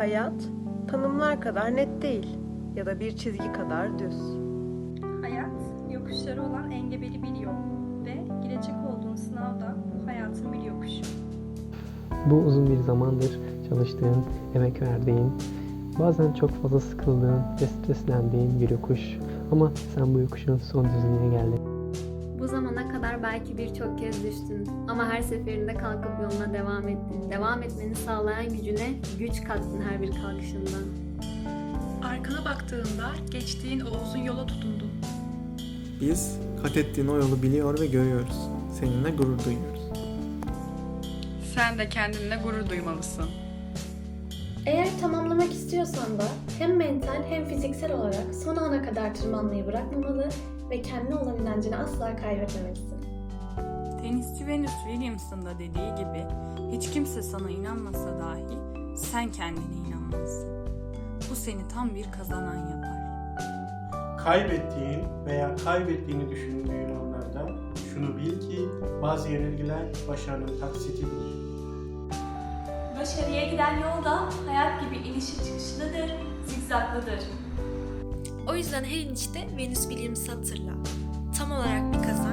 Hayat, tanımlar kadar net değil ya da bir çizgi kadar düz. Hayat, yokuşları olan engebeli bir yol ve girecek olduğun sınavda bu hayatın bir yokuşu. Bu uzun bir zamandır çalıştığın, emek verdiğin, bazen çok fazla sıkıldığın ve streslendiğin bir yokuş. Ama sen bu yokuşun son düzlüğüne geldin. Bu zamana kadar belki birçok kez düştün ama her seferinde kalkıp yoluna devam ettin. Devam etmeni sağlayan gücüne güç kattın her bir kalkışında. Arkana baktığında geçtiğin o uzun yola tutundun. Biz kat ettiğin o yolu biliyor ve görüyoruz. Seninle gurur duyuyoruz. Sen de kendinle gurur duymalısın. Eğer tamamlamak istiyorsan da hem mental hem fiziksel olarak son ana kadar tırmanmayı bırakmamalı ve kendine olan inancını asla kaybetmemelisin. Tenisçi Venus Williams'ın da dediği gibi hiç kimse sana inanmasa dahi sen kendine inanmalısın. Bu seni tam bir kazanan yapar. Kaybettiğin veya kaybettiğini düşündüğün anlarda şunu bil ki bazı yenilgiler başarının taksitidir. Başarıya giden yol da hayat gibi inişi çıkışlıdır, zigzaklıdır. O yüzden her inişte Venüs bilimsi hatırla. Tam olarak bir kazan.